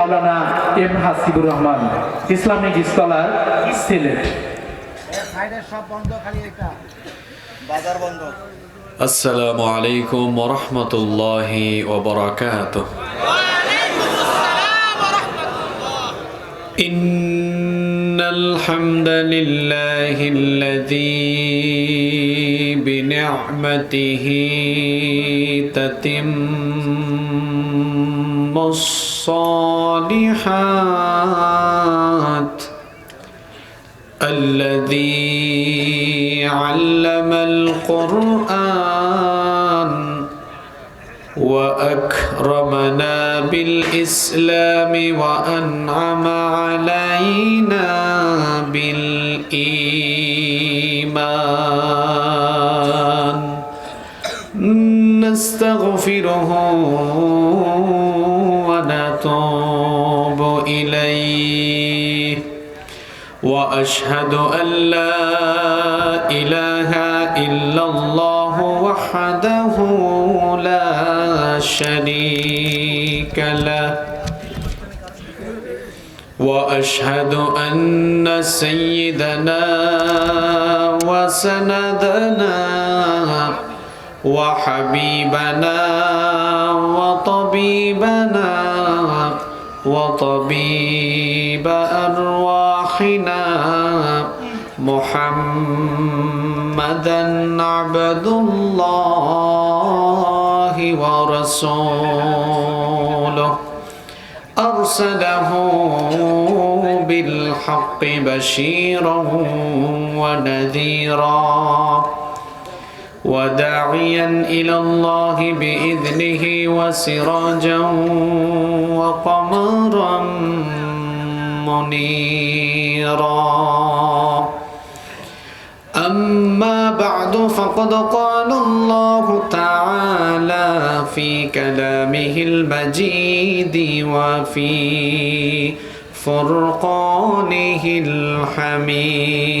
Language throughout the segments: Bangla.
মাওলানা M Hasibur Rahman Islamic scholar Sylhet সাইডের সব বন্ধ খালি এটা বাজার বন্ধ السلام عليكم ورحمة الله وبركاته إن الحمد لله الذي بنعمته تتم الصالحات الذي علم القرآن وأكرمنا بالإسلام وأنعم علينا نستغفره ونتوب إليه. وأشهد أن لا إله إلا الله وحده لا شريك له. وأشهد أن سيدنا وسندنا وحبيبنا وطبيبنا وطبيب أرواحنا محمدا عبد الله ورسوله. أرسله بالحق بشيرا ونذيرا. وداعيا إلى الله بإذنه وسراجا وقمرا منيرا. أما بعد فقد قال الله تعالى في كلامه المجيد وفي فرقانه الحميد.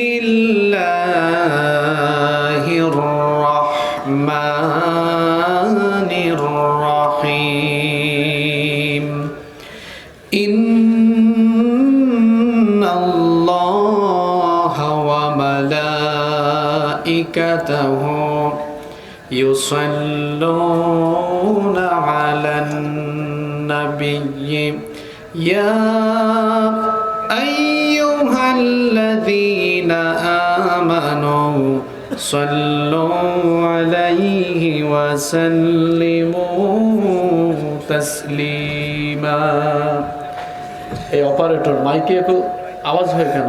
وملائكته يصلون على النبي يا أيها الذين آمنوا صلوا عليه وسلموا تسليما এই অপারেটর মাইকে একটু আওয়াজ হয় কেন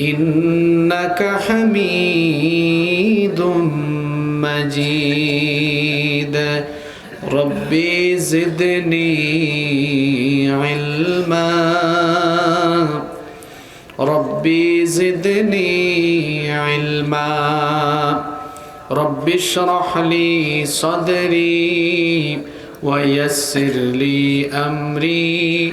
إنك حميد مجيد. ربي زدني علما. ربي زدني علما. رب اشرح لي صدري ويسر لي أمري.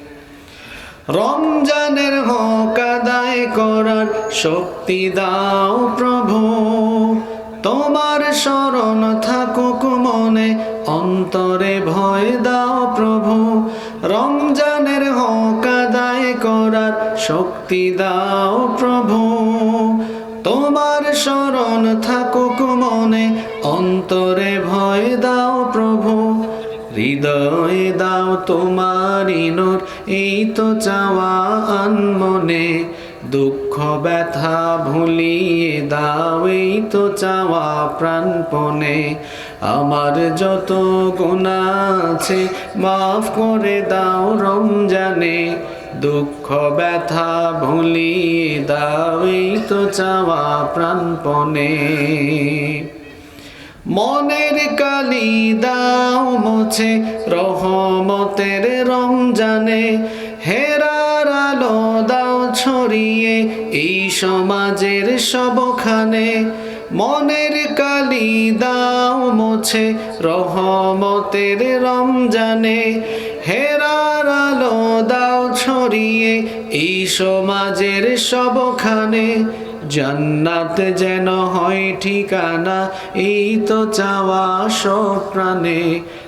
রমজানের হক আদায় করার শক্তি দাও প্রভু। তোমার শরণ থাকুক মনে, অন্তরে ভয় দাও প্রভু। রমজানের হক আদায় করার শক্তি দাও প্রভু। তোমার শরণ থাকুক মনে, অন্তরে ভয় দাও প্রভু। হৃদয়ে দাও তোমারি নূর, এই তো চাওয়া আনমনে। দুঃখ, ব্যথা ভুলিয়ে দাও, এই তো চাওয়া প্রাণপণে। আমার যত গুণা আছে, মাফ করে দাও রমজানে। দুঃখ, ব্যথা ভুলিয়ে দাও, এই তো চাওয়া প্রাণপণে। মনের কালি দাও মোছে, রহমতের রমজানে হেরার আলো দাও ছড়িয়ে এই সমাজের সবখানে। মনের কালি দাও মোছে, রহমতের রমজানে হেরার আলো দাও ছড়িয়ে এই সমাজের সবখানে। জান্নাত যেন হয় ঠিকানা এই তো চাওয়া সব প্রাণে।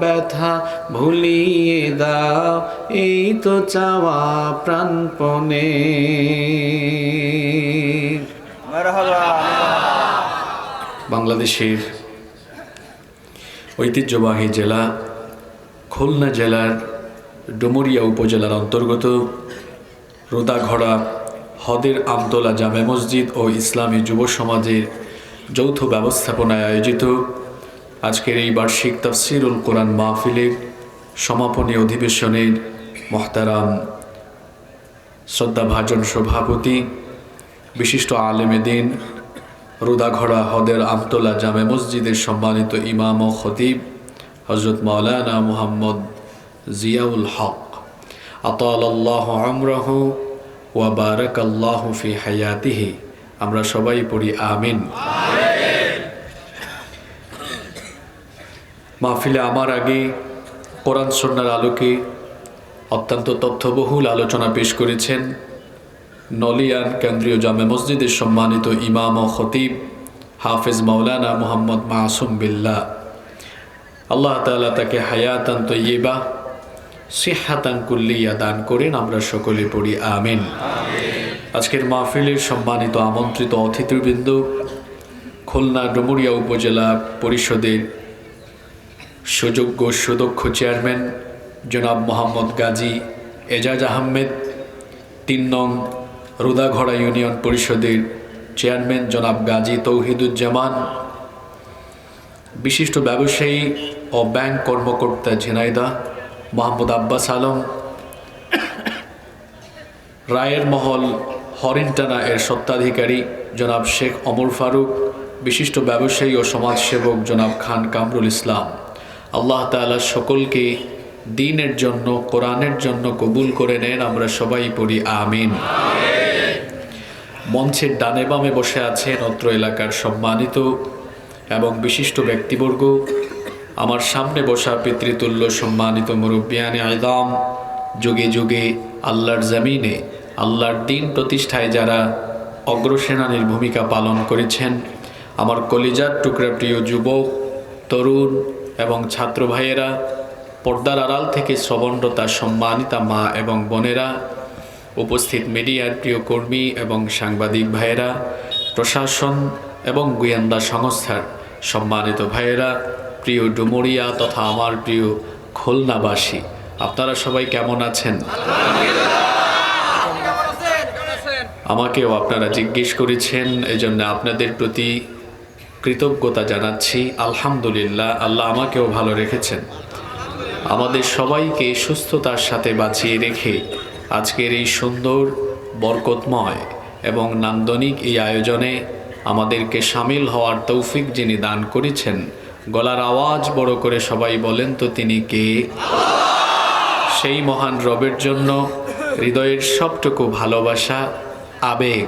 ব্যথা ভুলিয়ে দাও, এই তো চাওয়া প্রাণপণে। বাংলাদেশের ঐতিহ্যবাহী জেলা খুলনা জেলার ডুমুরিয়া উপজেলার অন্তর্গত রোদাঘড়া হদের আমতলা জামে মসজিদ ও ইসলামী যুব সমাজের যৌথ ব্যবস্থাপনায় আয়োজিত আজকের এই বার্ষিক তফসিরুল কোরআন মাহফিলের সমাপনী অধিবেশনের মহতারাম শ্রদ্ধাভাজন সভাপতি, বিশিষ্ট আলেমে দিন, রুদাঘড়া হদের আমতলা জামে মসজিদের সম্মানিত ইমাম ও খতিব হজরত মাওলানা মুহাম্মদ জিয়াউল হক। আতাল আল্লাহ আমরাহ ওয়া বারাক আল্লাহ ফি হায়াতিহি। আমরা সবাই পড়ি আমিন। মাহফিলে আমার আগে কোরআন সন্ন্যার আলোকে অত্যন্ত তথ্যবহুল আলোচনা পেশ করেছেন নলিয়ান কেন্দ্রীয় জামে মসজিদের সম্মানিত ইমাম ও খতিব হাফেজ মাওলানা মোহাম্মদ মাসুম বিল্লাহ। আল্লাহ তাআলা তাকে হায়াতান তৈবা সিহাতান কুল্লিয়া দান করেন আমরা সকলে পড়ি আমিন। আজকের মাহফিলের সম্মানিত আমন্ত্রিত অতিথিবৃন্দ খুলনা ডুমুরিয়া উপজেলা পরিষদের সুযোগ্য সুদক্ষ চেয়ারম্যান জনাব মোহাম্মদ গাজী এজাজ আহমেদ, তিন নং রুদাঘড়া ইউনিয়ন পরিষদের চেয়ারম্যান জনাব গাজী তৌহিদুজ্জামান, বিশিষ্ট ব্যবসায়ী ও ব্যাংক কর্মকর্তা ঝিনাইদা মোহাম্মদ আব্বাস আলম, রায়ের মহল হরিণটানা এর সত্ত্বাধিকারী জনাব শেখ অমর ফারুক, বিশিষ্ট ব্যবসায়ী ও সমাজসেবক জনাব খান কামরুল ইসলাম। আল্লাহ তাআলা সকলকে দিনের জন্য, কোরআনের জন্য কবুল করে নেন। আমরা সবাই পড়ি, আমিন। মঞ্চের ডানে বামে বসে আছেন অত্র এলাকার সম্মানিত এবং বিশিষ্ট ব্যক্তিবর্গ। আমার সামনে বসা পিতৃতুল্য সম্মানিত মুরব্বিয়ানে আয়দাম যুগে যুগে আল্লাহর জমিনে, আল্লাহর দিন প্রতিষ্ঠায় যারা অগ্রসেনানির ভূমিকা পালন করেছেন। আমার কলিজার টুকরা প্রিয় যুবক, তরুণ এবং ছাত্র ভাইয়েরা পর্দার আড়াল থেকে শ্রবণরতা সম্মানিতা মা এবং বোনেরা উপস্থিত মিডিয়ার প্রিয় কর্মী এবং সাংবাদিক ভাইয়েরা প্রশাসন এবং গোয়েন্দা সংস্থার সম্মানিত ভাইয়েরা প্রিয় ডুমুরিয়া তথা আমার প্রিয় খুলনাবাসী আপনারা সবাই কেমন আছেন? আমাকেও আপনারা জিজ্ঞেস করেছেন এজন্য আপনাদের প্রতি কৃতজ্ঞতা জানাচ্ছি, আলহামদুলিল্লাহ, আল্লাহ আমাকেও ভালো রেখেছেন। আমাদের সবাইকে সুস্থতার সাথে বাঁচিয়ে রেখে আজকের এই সুন্দর, বরকতময় এবং নান্দনিক এই আয়োজনে আমাদেরকে সামিল হওয়ার তৌফিক যিনি দান করেছেন, গলার আওয়াজ বড় করে সবাই বলেন তো তিনি কে? সেই মহান রবের জন্য হৃদয়ের সবটুকু ভালোবাসা, আবেগ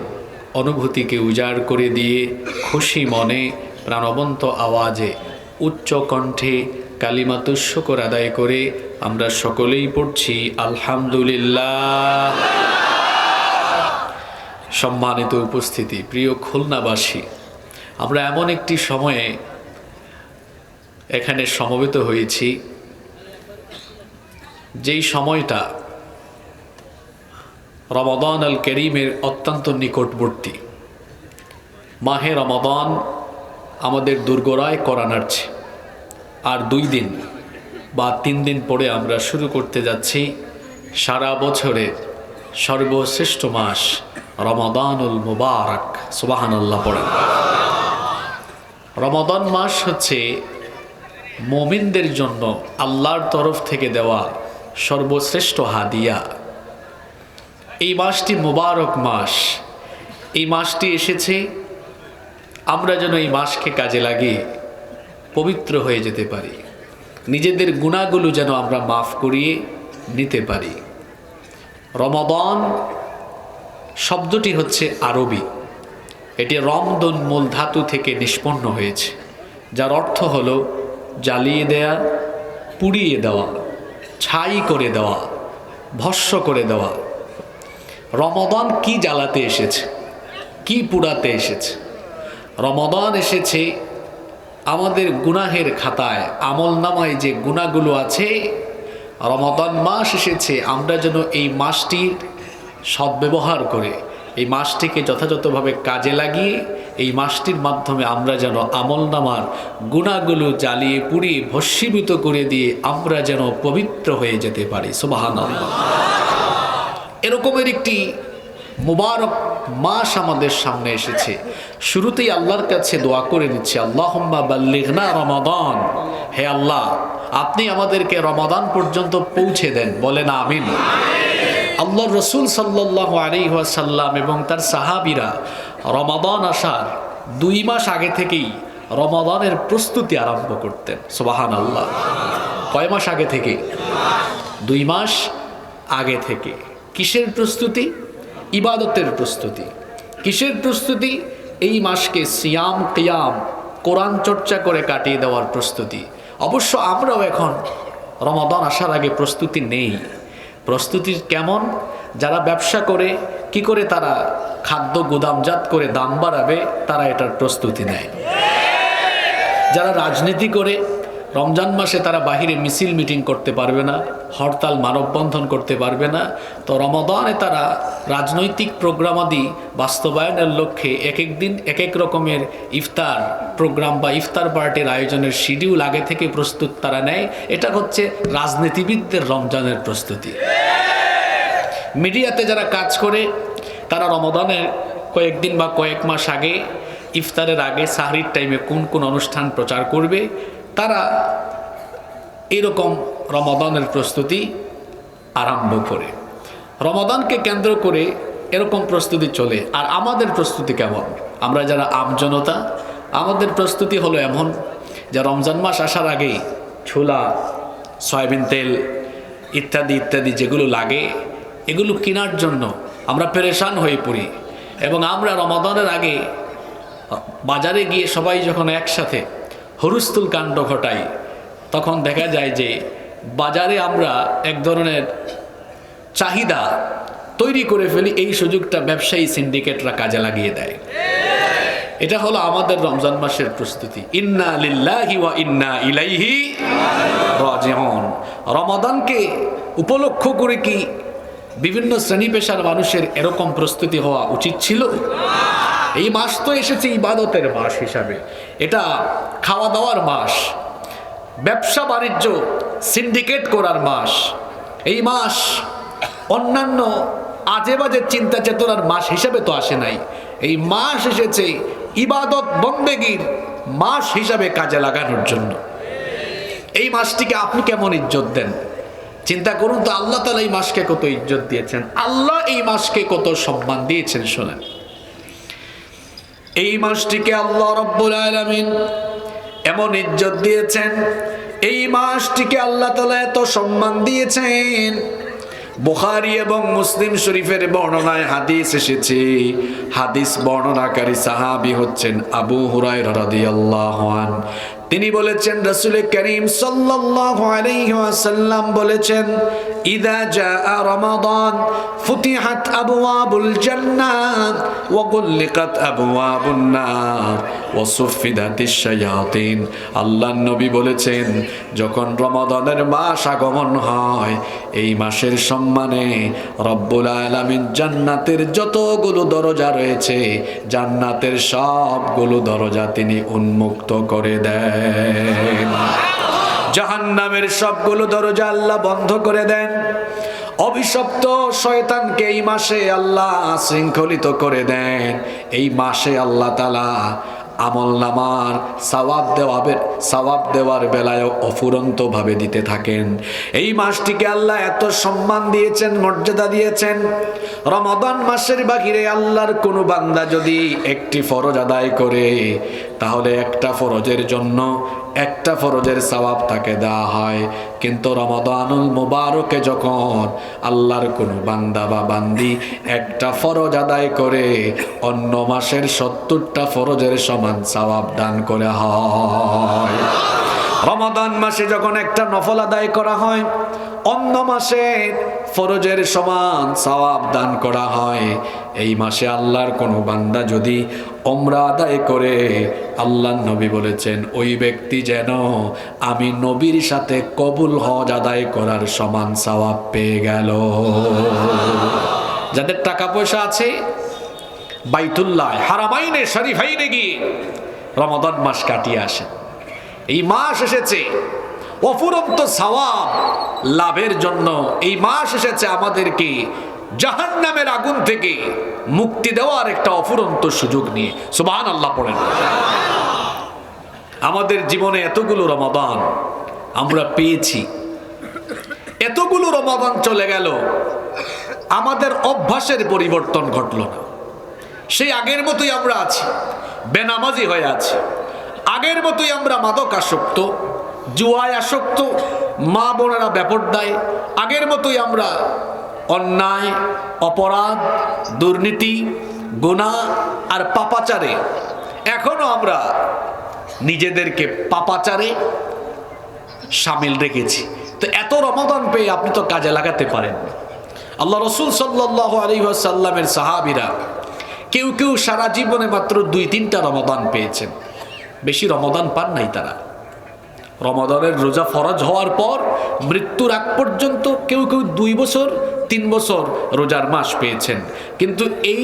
অনুভূতিকে উজাড় করে দিয়ে খুশি মনে প্রাণবন্ত আওয়াজে উচ্চ কণ্ঠে কালিমাতুর শুকর আদায় করে আমরা সকলেই পড়ছি আলহামদুলিল্লাহ। সম্মানিত উপস্থিতি, প্রিয় খুলনাবাসী, আমরা এমন একটি সময়ে এখানে সমবেত হয়েছি, যেই সময়টা রমাদান আল করিমের অত্যন্ত নিকটবর্তী। মাহে রমাদান আমাদের দুর্গরায় করা নাড়ছে আর দুই দিন বা তিন দিন পরে আমরা শুরু করতে যাচ্ছি সারা বছরের সর্বশ্রেষ্ঠ মাস রমাদানুল মুবারক। সুবাহান আল্লাহ পড়েন। রমাদান মাস হচ্ছে মোমিনদের জন্য আল্লাহর তরফ থেকে দেওয়া সর্বশ্রেষ্ঠ হাদিয়া। এই মাসটি মোবারক মাস। এই মাসটি এসেছে, আমরা যেন এই মাসকে কাজে লাগিয়ে পবিত্র হয়ে যেতে পারি। নিজেদের গুণাগুলো যেন আমরা মাফ করিয়ে নিতে পারি। রমাদান শব্দটি হচ্ছে আরবি। এটি রমদন মূল ধাতু থেকে নিষ্পন্ন হয়েছে, যার অর্থ হল জ্বালিয়ে দেয়া, পুড়িয়ে দেওয়া, ছাই করে দেওয়া, ভস্য করে দেওয়া। রমদান কি জ্বালাতে এসেছে? কি পুড়াতে এসেছে? রমদান এসেছে আমাদের গুনাহের খাতায়, আমল নামায় যে গুণাগুলো আছে। রমাদান মাস এসেছে, আমরা যেন এই মাসটির সদ্ব্যবহার করে, এই মাসটিকে যথাযথভাবে কাজে লাগিয়ে, এই মাসটির মাধ্যমে আমরা যেন আমল নামার গুণাগুলো জ্বালিয়ে, পুড়িয়ে, ভস্মীভূত করে দিয়ে আমরা যেন পবিত্র হয়ে যেতে পারি। সুবাহান এরকমের একটি মুবারক মাস আমাদের সামনে এসেছে। শুরুতেই আল্লাহর কাছে দোয়া করে নিচ্ছে আল্লাহ বাল্লিগনা রমাদান। হে আল্লাহ, আপনি আমাদেরকে রমাদান পর্যন্ত পৌঁছে দেন। বলেন আমিন। আল্লাহ রসুল সাল্লাহ আলিহাসাল্লাম এবং তার সাহাবিরা রমাদান আসার দুই মাস আগে থেকেই রমাদানের প্রস্তুতি আরম্ভ করতেন। সোবাহান আল্লাহ কয় মাস আগে থেকে? দুই মাস আগে থেকে। কিসের প্রস্তুতি? ইবাদতের প্রস্তুতি। কিসের প্রস্তুতি? এই মাসকে সিয়াম, কিয়াম, কোরআন চর্চা করে কাটিয়ে দেওয়ার প্রস্তুতি। অবশ্য আমরাও এখন রমাদান আসার আগে প্রস্তুতি নেই। প্রস্তুতি কেমন? যারা ব্যবসা করে, কি করে তারা খাদ্য গুদামজাত করে দাম বাড়াবে, তারা এটার প্রস্তুতি নেয়। যারা রাজনীতি করে রমজান মাসে তারা বাহিরে মিছিল মিটিং করতে পারবে না, হরতাল, মানববন্ধন করতে পারবে না। তো রমদানে তারা রাজনৈতিক প্রোগ্রামাদি বাস্তবায়নের লক্ষ্যে এক এক দিন এক এক রকমের ইফতার প্রোগ্রাম বা ইফতার পার্টির আয়োজনের শিডিউল আগে থেকে প্রস্তুত তারা নেয়। এটা হচ্ছে রাজনীতিবিদদের রমজানের প্রস্তুতি। মিডিয়াতে যারা কাজ করে, তারা রমদানের কয়েকদিন বা কয়েক মাস আগে, ইফতারের আগে সাহরির টাইমে কোন কোন অনুষ্ঠান প্রচার করবে তারা এরকম রমাদানের প্রস্তুতি আরম্ভ করে। রমাদানকে কেন্দ্র করে এরকম প্রস্তুতি চলে। আর আমাদের প্রস্তুতি কেমন? আমরা যারা আমজনতা আমাদের প্রস্তুতি হলো এমন যে রমজান মাস আসার আগেই ছোলা, সয়াবিন তেল ইত্যাদি ইত্যাদি যেগুলো লাগে, এগুলো কেনার জন্য আমরা পেরেশান হয়ে পড়ি। এবং আমরা রমাদানের আগে বাজারে গিয়ে সবাই যখন একসাথে হরুস্তুল কাণ্ড ঘটাই। তখন দেখা যায় যে বাজারে আমরা এক ধরনের চাহিদা তৈরি করে ফেলি, এই সুযোগটা ব্যবসায়ী সিন্ডিকেটরা কাজে লাগিয়ে দেয়। এটা হলো আমাদের রমজান মাসের প্রস্তুতি। ইন্না লিল্লাহি ওয়া ইন্না ইলাইহি রাজিউন। রমাদানকে উপলক্ষ করে কি বিভিন্ন শ্রেণি পেশার মানুষের এরকম প্রস্তুতি হওয়া উচিত ছিল? এই মাস তো এসেছে ইবাদতের মাস হিসাবে। এটা খাওয়া দাওয়ার মাস, ব্যবসা বাণিজ্য সিন্ডিকেট করার মাস। এই মাস অন্যান্য আজে বাজে চিন্তা চেতনার মাস হিসাবে তো আসে নাই। এই মাস এসেছে ইবাদত বন্দেগীর মাস হিসাবে কাজে লাগানোর জন্য। এই মাসটিকে আপনি কেমন ইজ্জত দেন? চিন্তা করুন তো, আল্লাহ তালা এই মাসকে কত ইজ্জত দিয়েছেন? আল্লাহ এই মাসকে কত সম্মান দিয়েছেন, শোনেন। এই মাসটিকে আল্লাহ রব্বুল আলামিন এমন ইজ্জত দিয়েছেন, এই মাসটিকে আল্লাহ তালা এত সম্মান দিয়েছেন। বুখারি এবং মুসলিম শরীফের বর্ণনায় হাদিস এসেছে, হাদিস বর্ণনাকারী সাহাবি হচ্ছেন আবু হুরাই রাদিয়াল্লাহু আন তিনি বলেছেন, রাসূল করিম ওয়াসাল্লাম বলেছেন, ইদা আবওয়াবুল জান্নাত গুল্লিকাত নবী বলেছেন, যখন রমাদানের মাস আগমন হয়, এই মাসের সম্মানে রব্বুল আলামিন জান্নাতের যতগুলো দরজা রয়েছে, জান্নাতের সবগুলো দরজা তিনি উন্মুক্ত করে দেন জাহান্নামের সবগুলো দরজা আল্লাহ বন্ধ করে দেন। অভিশপ্ত শয়তানকে এই মাসে আল্লাহ শৃঙ্খলিত করে দেন। এই মাসে আল্লাহ তালা আমল নামার, সওয়াব দেওয়াবের, সওয়াব দেওয়ার বেলায় অফুরন্ত ভাবে দিতে থাকেন। এই মাসটিকে আল্লাহ এত সম্মান দিয়েছেন, মর্যাদা দিয়েছেন। রমাদান মাসের বাহিরে আল্লাহর কোনো বান্দা যদি একটি ফরজ আদায় করে তাহলে একটা ফরজের জন্য একটা ফরজের সওয়াব তাকে দেওয়া হয়। কিন্তু রমাদানুল মুবারকে যখন আল্লাহর কোনো বান্দা বা বান্দি একটা ফরজ আদায় করে, অন্য মাসের সত্তরটা ফরজের সমান সওয়াব দান করে হয়। রমাদান মাসে যখন একটা নফল আদায় করা হয় অন্য মাসে ফরজের সমান সওয়াব দান করা হয়। এই মাসে আল্লাহর কোনো বান্দা যদি অমরা আদায় করে আল্লাহ নবী বলেছেন, ওই ব্যক্তি যেন আমি নবীর সাথে কবুল হজ আদায় করার সমান সওয়াব পেয়ে গেল। যাদের টাকা পয়সা আছে, বাইতুল্লাহ, হারামাইনে, শরীফাইনে গিয়ে রমাদান মাস কাটিয়ে আসেন। এই মাস এসেছে অফুরন্ত সওয়াব লাভের জন্য এই মাস এসেছে আমাদেরকে জাহান নামের আগুন থেকে মুক্তি দেওয়ার একটা অফুরন্ত সুযোগ নিয়ে। সুবাহান আল্লাহ পড়েন। আমাদের জীবনে এতগুলো রমাদান আমরা পেয়েছি। এতগুলো রমাদান চলে গেল, আমাদের অভ্যাসের পরিবর্তন ঘটল না। সেই আগের মতোই আমরা আছি, বেনামাজি হয়ে আছি। আগের মতোই আমরা মাদক আসক্ত জুয়ায় আসক্ত, মা বোনেরা ব্যাপরদায় আগের মতোই আমরা অন্যায়, অপরাধ, দুর্নীতি গোনা আর পাপাচারে। এখনও আমরা নিজেদেরকে পাপাচারে সামিল রেখেছি। তো এত রমাদান পেয়ে আপনি তো কাজে লাগাতে পারেন। আল্লাহ রসুল সাল্লাহ আলী সাল্লামের সাহাবিরা কেউ কেউ সারা জীবনে মাত্র দুই তিনটা রমাদান পেয়েছেন। বেশি রমাদান পান নাই তারা। রমাদানের রোজা ফরজ হওয়ার পর মৃত্যুর আগ পর্যন্ত কেউ কেউ দুই বছর, তিন বছর রোজার মাস পেয়েছেন। কিন্তু এই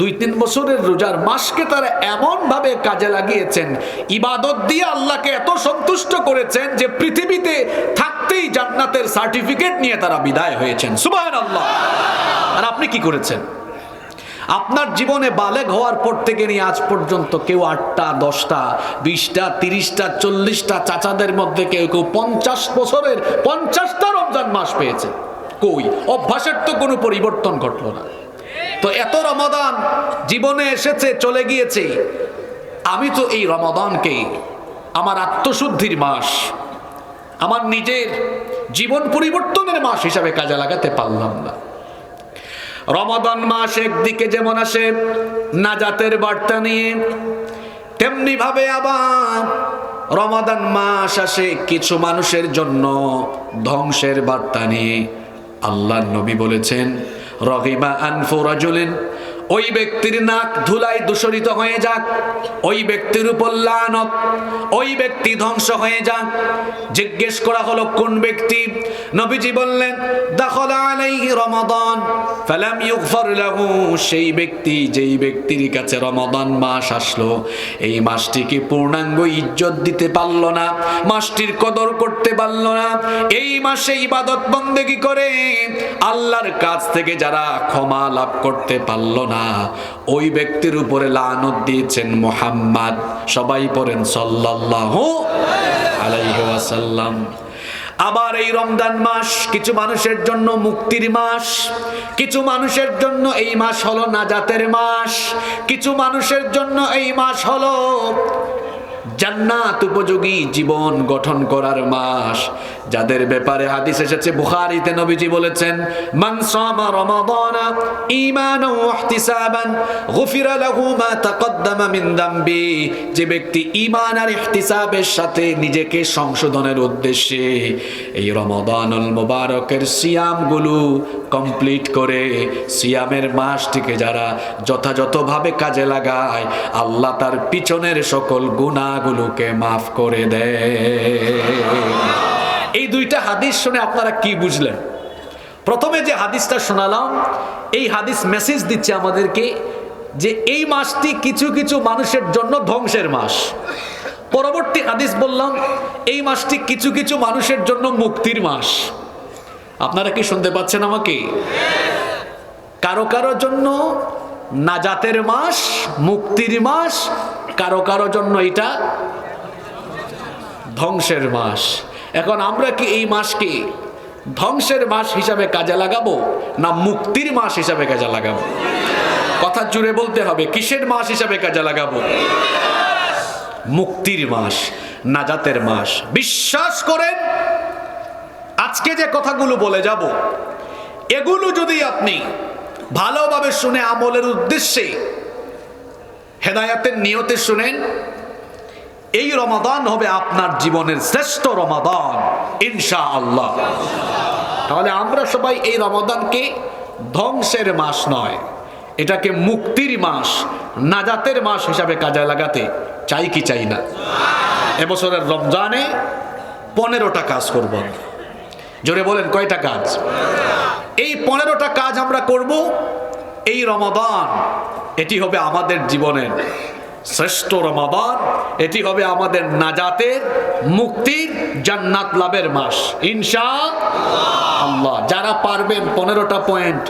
দুই, তিন বছরের রোজার মাসকে তারা এমনভাবে কাজে লাগিয়েছেন, ইবাদত দিয়ে আল্লাহকে এত সন্তুষ্ট করেছেন যে পৃথিবীতে থাকতেই জান্নাতের সার্টিফিকেট নিয়ে তারা বিদায় হয়েছেন। সুবাহ আল্লাহ আর আপনি কি করেছেন? আপনার জীবনে বালেগ হওয়ার পর থেকে নিয়ে আজ পর্যন্ত কেউ আটটা, দশটা, বিশটা, তিরিশটা, চল্লিশটা চাচাদের মধ্যে কেউ কেউ পঞ্চাশ বছরের পঞ্চাশটা রমজান মাস পেয়েছে। কই? অভ্যাসের তো কোনো পরিবর্তন ঘটলো না। তো এত রমাদান জীবনে এসেছে, চলে গিয়েছে। আমি তো এই রমাদানকে আমার আত্মশুদ্ধির মাস, আমার নিজের জীবন পরিবর্তনের মাস হিসাবে কাজে লাগাতে পারলাম না। রমাদান মাস একদিকে যেমন আসে নাজাতের বার্তা নিয়ে, তেমনি ভাবে আবার রমাদান মাস আসে কিছু মানুষের জন্য ধ্বংসের বার্তা নিয়ে। আল্লাহ নবী বলেছেন রহিমা আনফু রাজুলিন ওই ব্যক্তির নাক ধুলায় দূষরিত হয়ে যাক, ওই ব্যক্তির উপর লানত, ওই ব্যক্তি ধ্বংস হয়ে যাক। জিজ্ঞেস করা হলো, কোন ব্যক্তি? নবীজি বললেন, দাখল আলাইহি রমাদান, ফালাম ইউগফার লাহু। সেই ব্যক্তি, যেই ব্যক্তির কাছে রমাদান মাস আসলো, এই মাসটিকে পূর্ণাঙ্গ ইজ্জত দিতে পারল না, মাসটির কদর করতে পারল না। এই মাসে ইবাদত বন্দেগি করে আল্লাহর কাছ থেকে যারা ক্ষমা লাভ করতে পারল না ওই ব্যক্তির উপরে লানত দিয়েছেন মোহাম্মদ। সবাই পড়েন সাল্লাল্লাহু আলাইহি ওয়াসাল্লাম। আবার এই রমজান মাস কিছু মানুষের জন্য মুক্তির মাস, কিছু মানুষের জন্য এই মাস হলো নাজাতের মাস, কিছু মানুষের জন্য এই মাস হলো জান্নাত উপযোগী জীবন গঠন করার মাস। যাদের ব্যাপারে হাদিস এসেছে, বুখারীতে নবীজি বলেছেন, মান সামা রমাদানা ঈমানান ওয়া ইহতিসাবান, গুফিরা লাহু মা তাকদ্দামা মিন দামবি। যে ব্যক্তি ঈমান আর ইহতিসাবের সাথে নিজেকে সংশোধনের উদ্দেশ্যে এই রমাদানুল মুবারকের সিয়ামগুলো কমপ্লিট করে, সিয়ামের মাসটিকে যারা যথাযথভাবে কাজে লাগায়, আল্লাহ তার পিছনের সকল গুণাগুলোকে মাফ করে দেয় এই দুইটা হাদিস শুনে আপনারা কি বুঝলেন? প্রথমে যে হাদিসটা শোনালাম, এই হাদিস মেসেজ দিচ্ছে আমাদেরকে যে এই মাসটি কিছু কিছু মানুষের জন্য ধ্বংসের মাস। পরবর্তী হাদিস বললাম, এই মাসটি কিছু কিছু মানুষের জন্য মুক্তির মাস। আপনারা কি শুনতে পাচ্ছেন আমাকে? কারও কারও জন্য নাজাতের মাস, মুক্তির মাস কারও কারও জন্য এটা ধ্বংসের মাস। এখন আমরা কি এই মাসকে ধ্বংসের মাস হিসাবে কাজে লাগাবো না মুক্তির মাস হিসাবে কাজে লাগাবো? কথা জুড়ে বলতে হবে, কিসের মাস হিসাবে কাজে লাগাবো? মুক্তির মাস, নাজাতের মাস। বিশ্বাস করেন, আজকে যে কথাগুলো বলে যাব, এগুলো যদি আপনি ভালোভাবে শুনে আমলের উদ্দেশ্যে হেদায়াতের নিয়তে শুনেন, এই রমাদান হবে আপনার জীবনের শ্রেষ্ঠ রমাদান ইনশা আল্লাহ তাহলে আমরা সবাই এই রমাদানকে ধ্বংসের মাস নয়, এটাকে মুক্তির মাস, নাজাতের মাস হিসাবে কাজে লাগাতে চাই কি চাই না। এবছরের রমজানে পনেরোটা কাজ করব জোরে বলেন, কয়টা কাজ? এই পনেরোটা কাজ আমরা করব এই রমাদান এটি হবে আমাদের জীবনের শ্রেষ্ঠ রমাদান, এটি হবে আমাদের নাজাতের মুক্তির জান্নাত লাভের মাস। ইনশা আল্লাহ যারা পারবেন পনেরোটা পয়েন্ট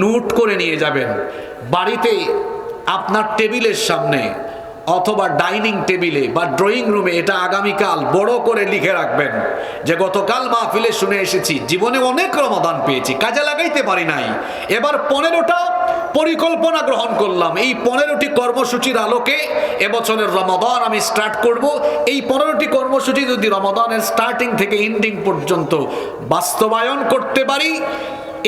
নোট করে নিয়ে যাবেন। বাড়িতে আপনার টেবিলের সামনে অথবা ডাইনিং টেবিলে বা ড্রয়িং রুমে এটা আগামীকাল বড় করে লিখে রাখবেন যে গতকাল মাহফিলে শুনে এসেছি, জীবনে অনেক রমাদান পেয়েছি, কাজে লাগাইতে পারি নাই। এবার পনেরোটা পরিকল্পনা গ্রহণ করলাম। এই পনেরোটি কর্মসূচির আলোকে এবছরের রমাদান আমি স্টার্ট করব। এই পনেরোটি কর্মসূচি যদি রমাদানের স্টার্টিং থেকে এন্ডিং পর্যন্ত বাস্তবায়ন করতে পারি,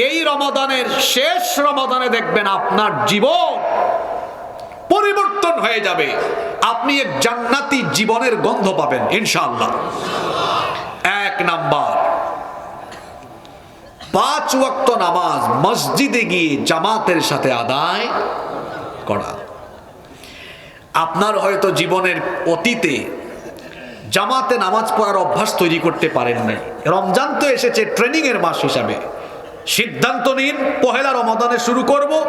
এই রমাদানের শেষ রমাদানে দেখবেন আপনার জীবন পরিবর্তন হয়ে যাবে। আপনি এক জান্নাতি জীবনের গন্ধ পাবেন, ইনশাআল্লাহ। এক নাম্বার, পাঁচ ওয়াক্ত নামাজ মসজিদে গিয়ে জামাতের সাথে আদায় করা। আপনার হয়তো জীবনের অতীতে জামাতে নামাজ পড়ার অভ্যাস তৈরি করতে পারেন নাই রমজান তো এসেছে ট্রেনিং এর মাস হিসাবে। সিদ্ধান্ত নিন, পহেলা রমাদানে শুরু করব।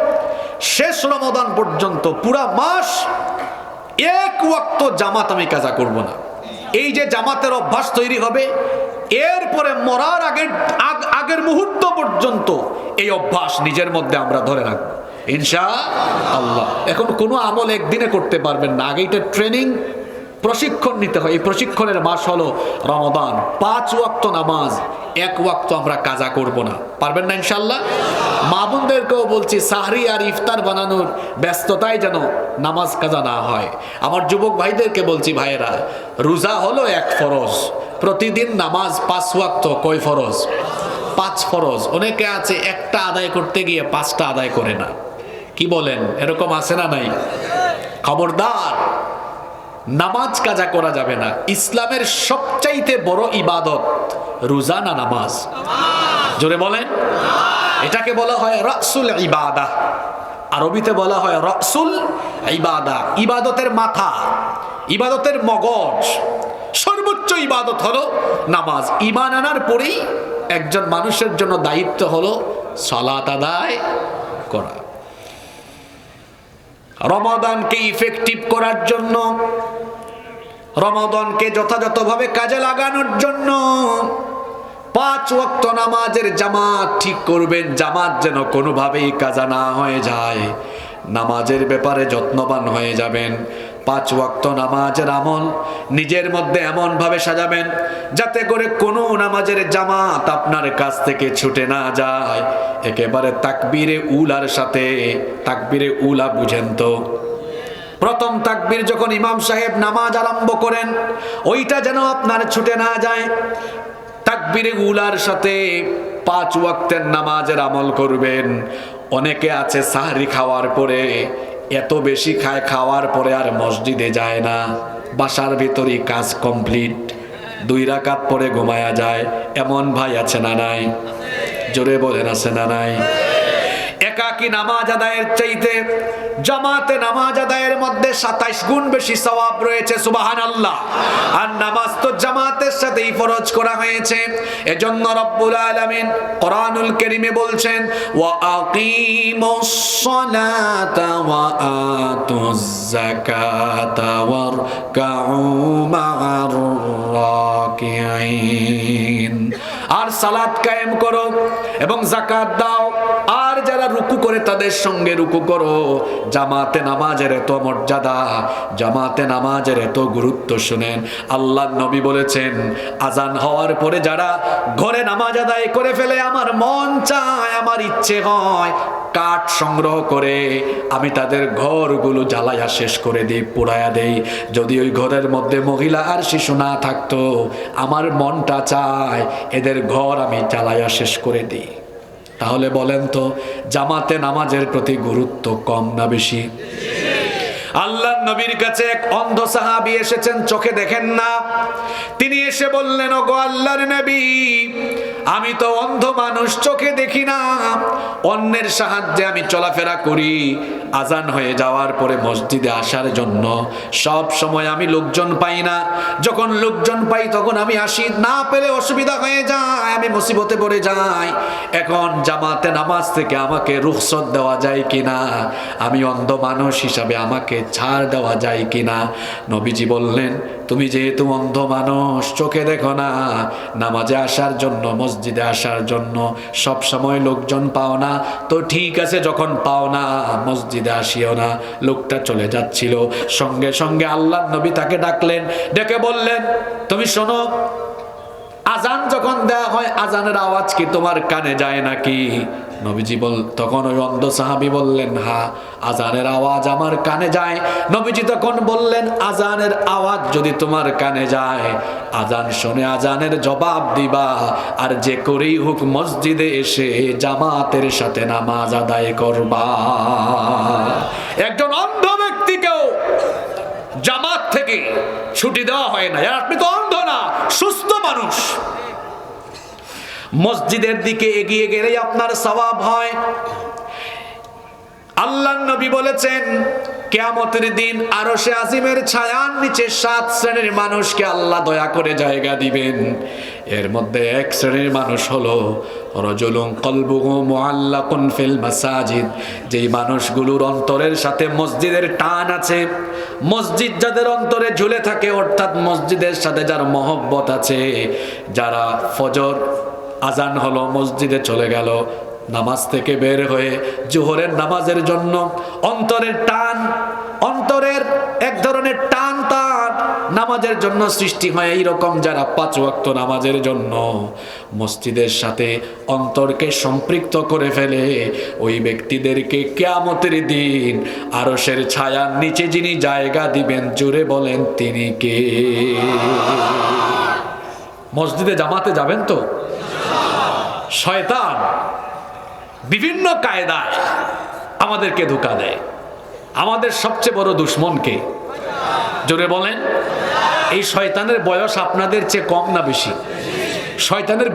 শেষ রমাদান পর্যন্ত পুরা মাস এক ওয়াক্ত জামাত আমি কাজা করব না। এই যে জামাতের অভ্যাস তৈরি হবে, এরপরে মরার আগের, আগ- আগের মুহূর্ত পর্যন্ত এই অভ্যাস নিজের মধ্যে আমরা ধরে রাখব। ইনশা আল্লাহ। এখন কোনো আমল একদিনে করতে পারবেন না। আগে এটা ট্রেনিং প্রশিক্ষণ নিতে হয়। এই প্রশিক্ষণের মাস হলো রমাদান পাঁচ ওয়াক্ত নামাজ, এক ওয়াক্ত আমরা কাজা করব না। পারবেন না ইনশাল্লাহ মা বোনদেরকেও বলছি, সাহরি আর ইফতার বানানোর ব্যস্ততায় যেন নামাজ কাজা না হয়। আমার যুবক ভাইদেরকে বলছি, ভাইয়েরা, রোজা হলো এক ফরজ। প্রতিদিন নামাজ পাঁচ ওয়াক্ত, কয় ফরজ? পাঁচ ফরজ। অনেকে আছে, একটা আদায় করতে গিয়ে পাঁচটা আদায় করে না। কি বলেন? এরকম আছে না নাই? খবরদার। নামাজ কাজা করা যাবে না। ইসলামের সবচাইতে বড় ইবাদত রোজানা নামাজ? জোরে বলেন। এটাকে বলা হয় রসুল ইবাদা। আরবিতে বলা হয় রসুল ইবাদা। ইবাদতের মাথা, ইবাদতের মগজ। সর্বোচ্চ ইবাদত হলো নামাজ। ইমান আনার পরেই একজন মানুষের জন্য দায়িত্ব হলো সলাত আদায় করা। রমাদানকে ইফেক্টিভ করার জন্য, রমাদানকে যথাযথভাবে কাজে লাগানোর জন্য পাঁচ ওয়াক্ত নামাজের জামাত ঠিক করবেন, জামাত যেন কোনোভাবেই কাজা না হয়ে যায়। নামাজের ব্যাপারে যত্নবান হয়ে যাবেন। পাঁচ ওয়াক্ত নামাজের আমল নিজের মধ্যে এমনভাবে সাজাবেন যাতে করে কোনো নামাজের জামাত আপনার কাছ থেকে ছুটে না যায়। একেবারে তাকবীরে উলার সাথে তাকবীরে উলা বুঝেন তো। প্রথম তাকবীর যখন ইমাম সাহেব নামাজ আরম্ভ করেন, ওইটা যেন আপনার ছুটে না যায়। তাকবীরে উলার সাথে পাঁচ ওয়াক্তের নামাজের আমল করবেন। অনেকে আছে সাহরি খাওয়ার পরে এত বেশি খায় খাওয়ার পরে আর মসজিদে যায় না। বাসার ভিতরই কাজ কমপ্লিট। দুই রাকাত পরে ঘুমায়া যায়। এমন ভাই আছে না নাই? জোরে বলেন, আছে না নাই? একাকি নামাজ আদায়ের চাইতে জামাতে নামাজ আদায়ের মধ্যে সাতাইশ গুণ বেশি সওয়াব রয়েছে সুবাহান আল্লাহ আর নামাজ তো জামাতের সাথেই ফরজ করা হয়েছে। এজন্য রব্বুল আলামিন কোরআনুল কারীমে বলছেন, ওয়া আকিমুস আর সালাত কায়েম করো এবং জাকাত দাও। রুকু করে তাদের সঙ্গে রুকু করো। জামাতে নামাজের এত মর্যাদা, জামাতে নামাজের এত গুরুত্ব শুনেন। আল্লাহ নবী বলেছেন, আজান হওয়ার পরে যারা ঘরে নামাজ আদায় করে ফেলে, আমার মন চায়, আমার ইচ্ছে হয়, কাঠ সংগ্রহ করে আমি তাদের ঘরগুলো জ্বালাইয়া শেষ করে দিই, পোড়ায়া দেই। যদি ওই ঘরের মধ্যে মহিলা আর শিশু না থাকতো, আমার মনটা চায়, এদের ঘর আমি জ্বালাইয়া শেষ করে দিই। তাহলে বলেন তো জামাতে নামাজের প্রতি গুরুত্ব কম না বেশি? আল্লাহ নবীর কাছে এক অন্ধ সাহাবি এসেছেন, চোখে দেখেন না। তিনি এসে বললেন, ওগো আল্লাহর নবী, আমি তো অন্ধ মানুষ, চোখে দেখি না। অন্যের সাহায্যে আমি চলাফেরা করি, আজান হয়ে যাওয়ার পরে মসজিদে আসার জন্য। সব সময় আমি লোকজন পাই না। যখন লোকজন পাই, তখন আমি আসি, না পেলে অসুবিধা হয়ে যায়, আমি মুসিবতে পড়ে যাই। এখন জামাতে নামাজ থেকে আমাকে রুখসত দেওয়া যায় কিনা? আমি অন্ধ মানুষ হিসাবে আমাকে ছাড় দেওয়া যায় কিনা? নবীজি বললেন, তুমি যেহেতু অন্ধ মানুষ, চোখে দেখো না। নামাজে আসার জন্য, মসজিদে আসার জন্য সব সময় লোকজন পাও না। তো ঠিক আছে, যখন পাও না, মসজিদে আসিও না। লোকটা চলে যাচ্ছিল। সঙ্গে সঙ্গে আল্লাহ নবী তাকে ডাকলেন, ডেকে বললেন, তুমি শোনো আজান যখন দেওয়া হয় আজানের আওয়াজ কি তোমার কানে যায় নাকি? নবীজি বল, তখন ওই অন্ধ সাহাবি বললেন, হা, আজানের আওয়াজ আমার কানে যায়। নবীজি তখন বললেন, আজানের আওয়াজ যদি তোমার কানে যায়, আজান শুনে আজানের জবাব দিবা। আর যে করেই হোক মসজিদে এসে জামাতের সাথে নামাজ আদায় করবা। একজন অন্ধ ব্যক্তিকেও জামাত থেকে ছুটি দেওয়া হয় না। আর আপনি তো অন্ধ না, সুস্থ মানুষ। মসজিদের দিকে এগিয়ে গেলেই আপনার সওয়াব হয়। আল্লাহ নবী বলেছেন, কেয়ামতের দিন আরও সে আজিমের ছায়ার নিচে সাত শ্রেণির মানুষকে আল্লাহ দয়া করে জায়গা দিবেন। এর মধ্যে এক শ্রেণির মানুষ হলো রজুলুম কলবুহু মুআল্লাকুন ফিল মাসাজিদ, যেই মানুষগুলোর অন্তরের সাথে মসজিদের টান আছে। মসজিদ যাদের অন্তরে ঝুলে থাকে, অর্থাৎ মসজিদের সাথে যার মহব্বত আছে, যারা ফজর আজান হলো, মসজিদে চলে গেল। নামাজ থেকে বের হয়ে জোহরের নামাজের জন্য অন্তরের টান, অন্তরের এক ধরনের টান টান নামাজের জন্য সৃষ্টি হয় এইরকম যারা পাঁচ ওয়াক্ত নামাজের জন্য। মসজিদের সাথে অন্তরকে সম্পৃক্ত করে ফেলে ওই ব্যক্তিদেরকে কেয়ামতের দিন আরসের ছায়ার নিচে যিনি জায়গা দিবেন, জুড়ে বলেন তিনি কে? মসজিদে জামাতে যাবেন তো? শয়তান বিভিন্ন কায়দায় আমাদেরকে ধোকা দেয়। আমাদের সবচেয়ে বড় দুশ্মনকে জোরে বলেন, এই শয়তানের বয়স আপনাদের চেয়ে কম না বেশি? শয়তানের